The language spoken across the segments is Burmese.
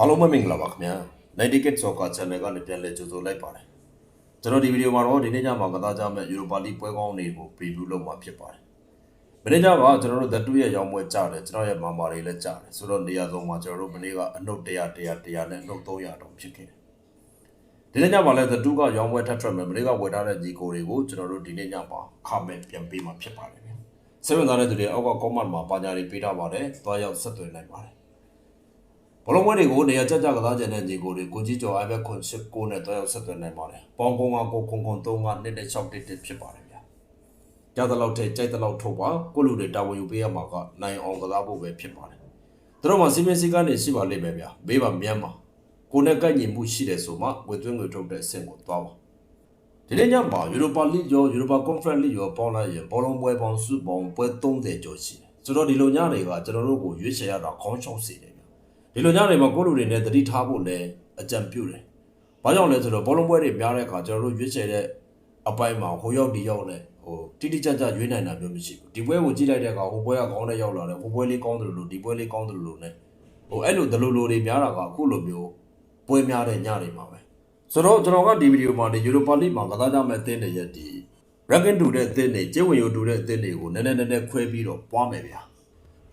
အားလုံးပဲမင်္ဂလာပါခင်ဗျာ90 Kid Soccer Channel ကနေပြန်လည်ကြိုဆိုလိုက်ပါတယ်ကျွန်တော်ဒီဗီဒီယိုမှာတော့ဒီနေ့ညမှာကစားကြမယ့် Europa League ပွဲကောင်းတွေကို preview လုပ်မှာဖြစ်ပါတယ်မနေ့ညကကျွန်တော်တို့ The 2ရဲ့ရောင်းပွဲကြားတယ်ကျွန်တော်ရဲ့မာမာတွေလည်းကြားတယ်ဆိုတော့နေရာဆုံးမှာကျွန်တော်တို့မနေ့ကအနှုတ်100 100 100နဲ့အနှုတ်300တောင်ဖြစ်ခဲ့တယ်ဒီနေ့ညမှာလည်း The 2ကရောင်းပွဲထပ်ထွက်မယ်မနေ့ကဝယ်ထားတဲ့ညီကိုတွေကိုကျွန်တော်တို့ဒီနေ့ညမှာ comment ပြန်ပေးမှာဖြစ်ပါတယ်ဗျစေဝင်သားတဲ့သူတွေအောက်က comment မှာပါညာတွေပေးထားပါတယ်သွားရောက်ဆက်သွယ်နိုင်ပါတယ် ဘလုံးဝဲတွေကိုနေရာကြကြကစားကြတဲ့ညီကိုတွေကိုကြီးကျော် iPad ခွန်6ကိုနဲ့တွဲရောက်ဆက်သွယ်နိုင်ပါတယ်။ပေါင်ကုန်းကကိုခွန်ခွန်3ကနှစ်နဲ့6တစ်တစ်ဖြစ်ပါတယ်ဗျာ။ကြားတဲ့လောက်ထဲကြိုက်တဲ့လောက်ထုတ်ပါကိုလူတွေတာဝန်ယူပေးရမှာကနိုင်အောင်ကစားဖို့ပဲဖြစ်ပါတယ်။သူတို့မှစီမင်းစည်းကနေရှိပါလိမ့်မယ်ဗျာ။ဘေးပါမြန်းပါကိုနဲ့ကိုက်ညီမှုရှိတယ်ဆိုမှဝေသွင်းငွေထုတ်တဲ့အဆင့်ကိုသွားပါ။ဒီနေ့ညမှာ Europa League ရော Europa Conference League ရောပေါင်းလိုက်ရင်ဘောလုံးပွဲပေါင်းစုပေါင်းပွဲ30ကျော်ရှိတယ်။ဆိုတော့ဒီလိုညတွေကကျွန်တော်တို့ကိုရွေးချယ်ရတာခေါင်းချောက်စေတယ် ဒီလိုညနေမှာကိုယ့်လူတွေနဲ့တတိထားဖို့လည်းအကြံပြုတယ်။ဘာကြောင့်လဲဆိုတော့ဘောလုံးပွဲတွေများတဲ့အခါကျွန်တော်တို့ရွေးချယ်တဲ့အပိုင်းမှာဟိုရောက်ဒီရောက်နဲ့ဟိုတိတိကျကျရွေးနိုင်တာမျိုးမရှိဘူး။ဒီပွဲကိုကြည့်လိုက်တဲ့အခါဟိုပွဲကကောင်းတဲ့ရောက်လာတယ်ဟိုပွဲလေးကောင်းတယ်လို့ဒီပွဲလေးကောင်းတယ်လို့နဲ့ဟိုအဲ့လိုဒလိုလိုတွေများတာကအခုလိုမျိုးပွဲများတဲ့ညတွေမှာပဲ။ဆိုတော့ကျွန်တော်ကဒီဗီဒီယိုမှာဒီ Europa League မှာကစားကြမယ့်အသင်းတွေရဲ့ဒီ ranking တူတဲ့အသင်းတွေကျင်းဝင်ရိုးတူတဲ့အသင်းတွေကိုနည်းနည်းနည်းနည်းခွဲပြီးတော့ပွားမယ်ဗျာ။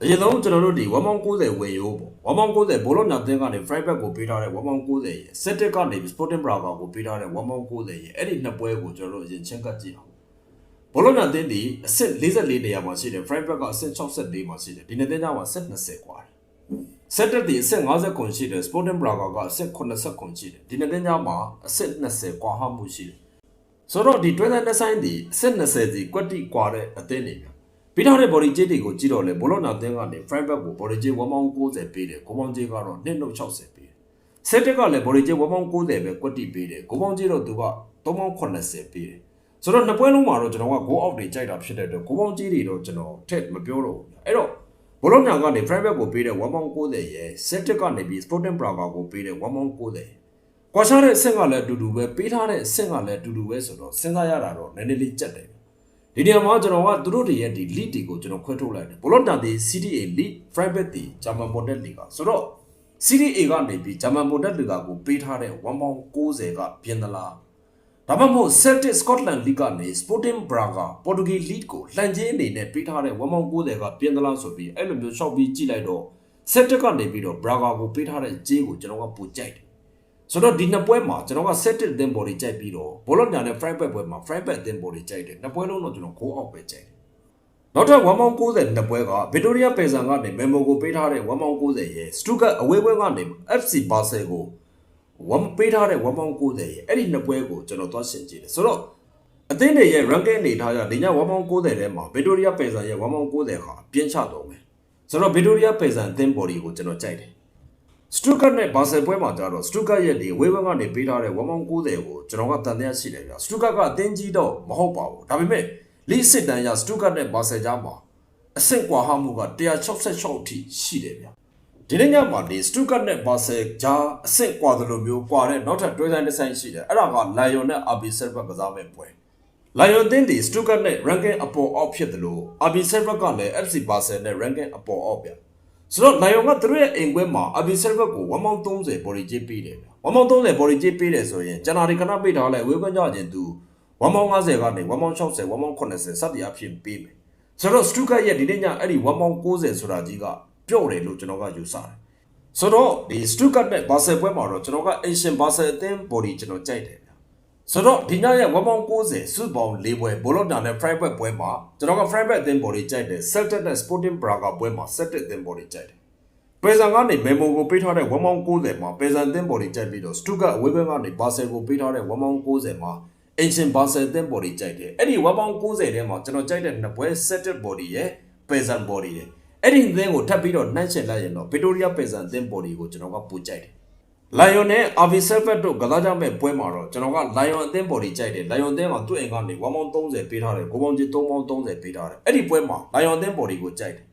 အရင်ဆုံးကျွန်တော်တို့ဒီ190ဝင်ရိုးပေါ့190ဘောလုံးညာတင်းကနေ fry back ကိုပေးထားတဲ့190ရဲ့ set ကနေ sporting braga ကိုပေးထားတဲ့190ရဲ့အဲ့ဒီနှစ်ပွဲကိုကျွန်တော်တို့အရင်ချင်းကပ်ကြည့်အောင်ဘောလုံးညာတင်းဒီအဆင့်44နေရာမှာရှိတယ် fry back ကအဆင့်64မှာရှိတယ်ဒီနှစ်တင်းကြောင်မှာဆက်20กว่าတယ် set ဒီအဆင့်50ခွန်ရှိတယ် sporting braga ကအဆင့်80ခွန်ရှိတယ်ဒီနှစ်တင်းကြောင်မှာအဆင့်20กว่าဟမှုရှိတယ်ဆိုတော့ဒီတွဲတဲ့နှစ်ဆိုင်ဒီအဆင့်20စီကွက်တိกว่าတဲ့အသင်းတွေများ ပြီးထားတဲ့ body ကြေးတွေကိုကြည့်တော့လေဘောလုံးနာသင်းကနေ front back ကို body ကြေး190ပေးတယ်ကိုပေါင်းကြေးကတော့260ပေးတယ်ဆက်တက်ကလည်း body ကြေး190ပဲကွက်တိပေးတယ်ကိုပေါင်းကြေးတော့သူက380ပေးတယ်ဆိုတော့နှစ်ပွဲလုံးမှာတော့ကျွန်တော်က go out တွေကြိုက်တာဖြစ်တဲ့အတွက်ကိုပေါင်းကြေးတွေတော့ကျွန်တော်ထက်မပြောတော့ဘူးအဲ့တော့ဘောလုံးနာကနေ front back ကိုပေးတဲ့190ရဲ့ဆက်တက်ကနေပြီး sporting braga ကိုပေးတဲ့190ကွာရှားတဲ့အဆင့်ကလည်းအတူတူပဲပေးထားတဲ့အဆင့်ကလည်းအတူတူပဲဆိုတော့စဉ်းစားရတာတော့နည်းနည်းလေးကြက်တယ် ဒီနေရာမှာကျွန်တော်ကသူတို့တွေရဲ့ဒီ lead တွေကိုကျွန်တော်ခွဲထုတ်လိုက်တယ်ဘလော့တာဒီ CDA lead private ဒီ German Bundesliga ဆိုတော့ CDA ကနေပြီး German Bundesliga ကိုပေးထားတဲ့1.90ကပြင်သလားဒါမှမဟုတ် Celtic Scotland League ကနေ Sporting Braga Portuguese League ကိုလှန်ချင်းအနေနဲ့ပေးထားတဲ့1.90ကပြင်သလားဆိုပြီးအဲ့လိုမျိုးရှောက်ပြီးကြည့်လိုက်တော့ Celtic ကနေပြီးတော့ Braga ကိုပေးထားတဲ့ကြေးကိုကျွန်တော်ကပိုကြိုက်တယ် ဆိုတော့ဒီနှစ်ပွဲမှာကျွန်တော်က set it then body ကြိုက်ပြီးတော့ဘောလုံးညာနဲ့ fry back ပွဲမှာ fry back then body ကြိုက်တယ်နှစ်ပွဲလုံးတော့ကျွန်တော် go out ပဲကြိုက်တယ်နောက်ထပ်1.90နှစ်ပွဲက Victoria Pesan ကနေ Memo ကိုပေးထားတဲ့1.90ရဲ့ Stuttgart အဝေးပွဲကနေ FC Basel ကို1ပေးထားတဲ့1.90ရဲ့အဲ့ဒီနှစ်ပွဲကိုကျွန်တော်သွားရှင်းကြည့်တယ်ဆိုတော့အသင်းတွေရဲ့ ranking အနေထားရဒီည1.90ထဲမှာ Victoria Pesan ရဲ့1.90ဟာပြင်းချတော့မယ်ဆိုတော့ Victoria Pesan အသင်း body ကိုကျွန်တော်ကြိုက်တယ် စတူကတ်နဲ့ဘာဆယ်ပွဲမှာကြတော့စတူကတ်ရဲ့ဒီဝေးဘက်ကနေပေးထားတဲ့1.90ကိုကျွန်တော်ကတန်တရားရှိတယ်ဗျစတူကတ်ကအတင်းကြီးတော့မဟုတ်ပါဘူးဒါပေမဲ့လိစစ်တန်ရစတူကတ်နဲ့ဘာဆယ်ကြားမှာအဆင့်ကွာဟမှုက166အထိရှိတယ်ဗျဒီနေ့ညမှာဒီစတူကတ်နဲ့ဘာဆယ်ကြားအဆင့်ကွာသလိုမျိုးကွာတဲ့နောက်ထပ်တွဲဆိုင်တစ်ဆိုင်ရှိတယ်အဲ့ဒါကလိုင်ယွန်နဲ့အာဘီဆယ်ဘက်ကစားမဲ့ပွဲလိုင်ယွန်တင်းဒီစတူကတ်နဲ့ ranking အပေါ်အောက်ဖြစ်တယ်လို့အာဘီဆယ်ဘက်ကလည်း FC ဘာဆယ်နဲ့ ranking အပေါ်အောက်ဗျ ဆိုတော့နိုင်အောင်ကသူတို့ရဲ့အိမ်ခွဲမှာအဘီဆယ်ဘက်ကို130ဘော်ဒီကြေးပေးတယ်ဗျ130ဘော်ဒီကြေးပေးတယ်ဆိုရင်ကျွန်တော်ဒီခဏပေးထားလိုက်ဝေးခွင့်ကြခြင်းသူ150ကနေ160 180စသည်အဖြစ်ပေးမယ်ဆိုတော့စတူကရဲ့ဒီနေ့ညအဲ့ဒီ190ဆိုတာကြီးကပြော့တယ်လို့ကျွန်တော်ကယူဆတယ်ဆိုတော့ဒီစတူကတ်နဲ့ဘာဆယ်ပွဲမှာတော့ကျွန်တော်ကအင်ရှင်ဘာဆယ်အသင်းဘော်ဒီကျွန်တော်ကြိုက်တယ်ဗျ ဆိုတော့ဒီညရဲ့190စုပေါင်း၄ပွဲဘောလော့တာနဲ့ private ပွဲမှာကျွန်တော်က private အသင်းဘော်ဒီကြိုက်တယ် Celtic နဲ့ Sporting Braga ပွဲမှာ Celtic အသင်းဘော်ဒီကြိုက်တယ်ပယ်ဆန်ကနေမေမိုကိုပေးထားတဲ့190မှာပယ်ဆန်သင်းဘော်ဒီကြိုက်ပြီးတော့စတူကတ်အဝေးဘက်ကနေဘာဆယ်ကိုပေးထားတဲ့190မှာအင်ရှင်ဘာဆယ်သင်းဘော်ဒီကြိုက်တယ်အဲ့ဒီ190ထဲမှာကျွန်တော်ကြိုက်တဲ့နှစ်ပွဲ set ဘော်ဒီရဲ့ပယ်ဆန်ဘော်ဒီရဲ့အဲ့ဒီသင်းကိုထပ်ပြီးတော့နှိုင်းချင်လိုက်ရင်တော့ဗစ်တိုးရီးယားပယ်ဆန်သင်းဘော်ဒီကိုကျွန်တော်ကပူကြိုက်တယ် လိုင်ယွန်နဲ့အာဗီဆယ်ဖက်တို့ကစားကြမဲ့ပွဲမှာတော့ကျွန်တော်ကလိုင်ယွန်အသင်းဘော်ဒီကြိုက်တယ်လိုင်ယွန်အသင်းမှာသူ့အိမ်ကနေ130ပေးထားတယ်ကိုပေါင်းကြီး330ပေးထားတယ်အဲ့ဒီပွဲမှာလိုင်ယွန်အသင်းဘော်ဒီကိုကြိုက်တယ်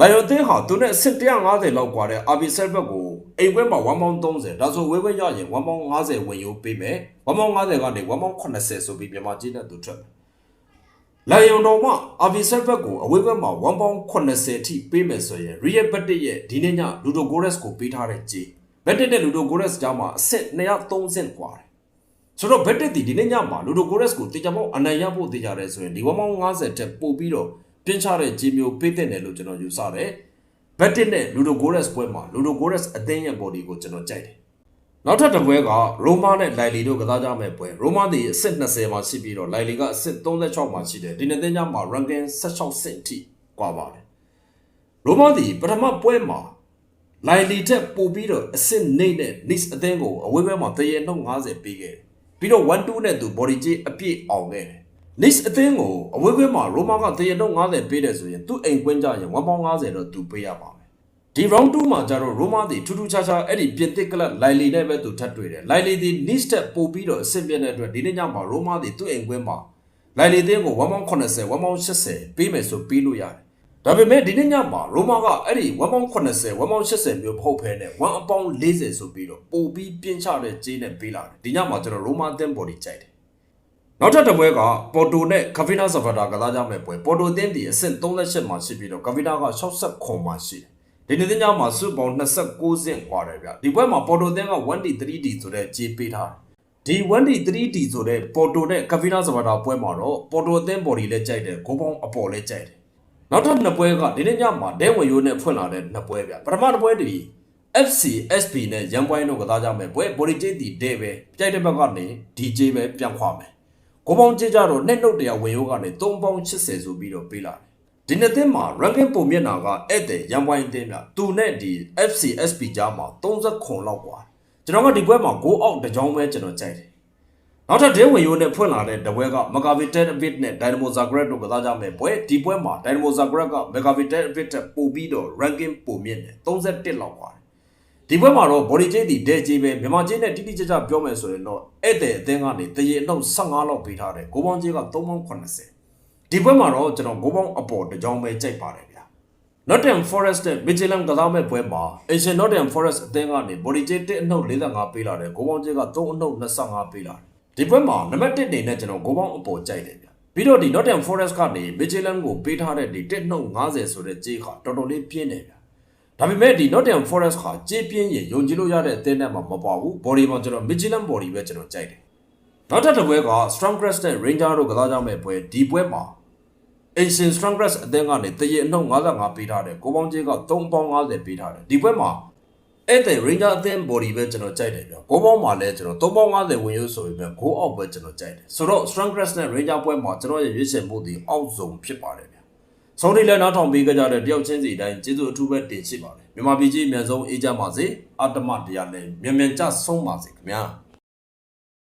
လိုင်ယွန်သင်းဟာသူနဲ့အဆင့်150လောက်กว่าတဲ့ RB Set ဘက်ကိုအိမ်ခွဲမှာ130ဒါဆိုဝေးခွဲရရင်150ဝင်ရိုးပေးမယ်150ကနေ180ဆိုပြီးမြန်မာကြီးနဲ့သူထွက်မယ်လိုင်ယွန်တော်မှ RB Set ဘက်ကိုအဝေးခွဲမှာ180အထိပေးမယ်ဆိုရင် Real Betis ရဲ့ဒီနေ့ည Ludo Goretz ကိုပေးထားတဲ့ကြေး ဘက်တက်တဲ့လူဒိုဂိုရက်စ်ကြောင်းမှာအဆင့်230ဆင့်ကွာတယ်ဆိုတော့ဘက်တက်တီဒီနေ့ညမှာလူဒိုဂိုရက်စ်ကိုတေချာပေါင်းအနိုင်ရဖို့တေချာတယ်ဆိုရင်ဒီဝမ်ပေါင်း50တက်ပို့ပြီးတော့ပြင်းချတဲ့ဂျီမျိုးပေးတဲ့တယ်လို့ကျွန်တော်ယူဆတယ်ဘက်တက်နဲ့လူဒိုဂိုရက်စ်ပွဲမှာလူဒိုဂိုရက်စ်အသင်းရဲ့ body ကိုကျွန်တော်ကြိုက်တယ်နောက်ထပ်တစ်ပွဲကရိုမာနဲ့လိုင်လီတို့ကစားကြမဲ့ပွဲရိုမာသည်အဆင့်20မှာရှိပြီးတော့လိုင်လီကအဆင့်36မှာရှိတယ်ဒီနေ့တင်းကြမှာ ranking 16ဆင့်ထိကွာပါတယ်ရိုမာသည်ပထမပွဲမှာ လိုင်လီထက်ပိုပြီးတော့အဆင့်နှိမ့်တဲ့ nice အသင်းကိုအဝေးဘက်မှာတရေနှုတ်50ပေးခဲ့တယ်ပြီးတော့1-2နဲ့သူ body ကြီးအပြည့်အောင်ခဲ့တယ် nice အသင်းကိုအဝေးဘက်မှာရိုမာကတရေနှုတ်50ပေးတယ်ဆိုရင်သူ့အိမ်ကွင်းကြရင်150တော့သူပေးရပါမယ်ဒီ round 2မှာကျတော့ရိုမာတီထူးထူးခြားခြားအဲ့ဒီပြင်သစ်ကလပ်လိုင်လီနဲ့ပဲသူထပ်တွေ့တယ်လိုင်လီဒီ niche တက်ပို့ပြီးတော့အဆင့်ပြည့်တဲ့အတွက်ဒီနေ့ညမှာရိုမာတီသူ့အိမ်ကွင်းမှာလိုင်လီတင်းကို180 180ပေးမယ်ဆိုပေးလို့ရတယ် ဒါပေမဲ့ဒီနေ့ညမှာရိုမာကအဲ့ဒီ1.80 1.80မျိုးမဟုတ်ဘဲနဲ့1အပေါင်း40ဆိုပြီးတော့ပိုပြီးပြင်းချတဲ့ကြေးနဲ့ပေးလာတယ်ဒီညမှာကျွန်တော်ရိုမာသင်းဘော်ဒီကြိုက်တယ်နောက်ထပ်တစ်ပွဲကပေါ်တိုနဲ့ကာဗီနာဆာဗတာကစားကြမဲ့ပွဲပေါ်တိုသင်းဒီအဆင့်38မှာရှိပြီးတော့ကာဗီနာက69မှာရှိတယ်ဒီနေ့ညမှာစုပေါင်း26ဆင့်ကွာတယ်ဗျဒီပွဲမှာပေါ်တိုသင်းက 1D 3D ဆိုတဲ့ကြေးပေးထားတယ်ဒီ 1D 3D ဆိုတဲ့ပေါ်တိုနဲ့ကာဗီနာဆာဗတာပွဲမှာတော့ပေါ်တိုသင်းဘော်ဒီလည်းကြိုက်တယ်ဂိုးပေါင်းအပေါ်လည်းကြိုက်တယ် နောက်ထပ်နှစ်ပွဲကဒီနေ့ညမှာဒဲဝင်ရိုးနဲ့ဖွင့်လာတဲ့နှစ်ပွဲဗျပထမတစ်ပွဲတည်း FC SP နဲ့ရန်ပွိုင်းတို့ကစားကြမယ်ပွဲ body ကြေးတီဒဲပဲကြိုက်တဲ့ဘက်ကနေ DJ ပဲပြန်ခွာမယ် ကိုပေါင်းကြည့်ကြတော့နှစ်နှုတ်တရားဝင်ရိုးကနေ3ပေါင်း80ဆိုပြီးတော့ပေးလာတယ်။ဒီနှစ်သင်းမှာ ranking ပုံမျက်နှာကဧည့်သည်ရန်ပွိုင်းအသင်းမြသူနဲ့ဒီ FCSP ကြားမှာ30ခွန်လောက်กว่าကျွန်တော်ကဒီပွဲမှာ6အောက်တစ်ကြောင်းပဲကျွန်တော်ကြိုက်တယ်။ နောက်ထပ်ဒဲဝင်ယိုးနဲ့ဖွင့်လာတဲ့တပွဲကမကာဗီတက်အဗစ်နဲ့ဒိုင်နမိုဇာဂရက်တို့ကစားကြမယ်ပွဲဒီပွဲမှာဒိုင်နမိုဇာဂရက်ကမကာဗီတက်အဗစ်ထက်ပိုပြီးတော့ ranking ပိုမြင့်တယ်31လောက်ပါတယ်ဒီဘက်မှာတော့ body ကျေးတီဒဲကျေးပဲမြန်မာကျေးနဲ့တိတိကျကျပြောမယ်ဆိုရင်တော့ဧည့်သည်အသင်းကနေတရေအနှုတ်15လောက်ပေးထားတယ်ဂိုးပေါင်းကျေးက380ဒီဘက်မှာတော့ကျွန်တော်ဂိုးပေါင်းအပေါ်တစ်ကြောင်းပဲကြိုက်ပါတယ်ဗျာ Nottingham Forest နဲ့ Midtjylland ကစားမဲ့ပွဲမှာ Ancient Nottingham Forest အသင်းကနေ body ကျေး1အနှုတ်45ပေးလာတယ်ဂိုးပေါင်းကျေးက3အနှုတ်25ပေးလာတယ် ဒီပွဲမှာနံပါတ်1အနေနဲ့ကျွန်တော်ကိုပေါင်းအပေါ်ကြိုက်တယ်ဗျာပြီးတော့ဒီ Nottingham Forest ကနေ Midtjylland ကိုပေးထားတဲ့ဒီတစ်နှုတ်50ဆိုတဲ့ကြေးခါတော်တော်လေးပြင်းတယ်ဗျာဒါပေမဲ့ဒီ Nottingham Forest ခါကြေးပြင်းရင်ယုံကြည်လို့ရတဲ့အသင်းနဲ့မှမပါဘူး body မှာကျွန်တော် Midtjylland body ပဲကျွန်တော်ကြိုက်တယ်နောက်ထပ်တစ်ပွဲက Strong Grass နဲ့ Ranger တို့ကစားကြမဲ့ပွဲဒီပွဲမှာ Asian Strong Grass အသင်းကနေတရေအနှုတ်55ပေးထားတယ်ကိုပေါင်းကြီးက3ပေါင်း50ပေးထားတယ်ဒီပွဲမှာ အဲ့တဲ့ Ranger အသင်း body ပဲကျွန်တော်ကြိုက်တယ်ဗျကိုပေါင်းမှာလည်းကျွန်တော်3ပေါင်း50ဝင်ရုပ်ဆိုပေမဲ့ကိုအောက်ပဲကျွန်တော်ကြိုက်တယ်ဆိုတော့ Strong Grass နဲ့ Ranger ပွဲမှာကျွန်တော်ရဲ့ရွေးချယ်မှုဒီအောက်ဆုံးဖြစ်ပါတယ်ဗျဆုံးထိလည်းနောက်ထောင်ပေးကြတဲ့တယောက်ချင်းစီတိုင်းကျေးဇူးအထူးပဲတင်ရှိပါတယ်မြန်မာပြည်ကြီးအမြန်ဆုံးအေးကြပါစေအတ္တမတရားလည်းမြန်မြန်ကြဆုံးပါစေခင်ဗျာ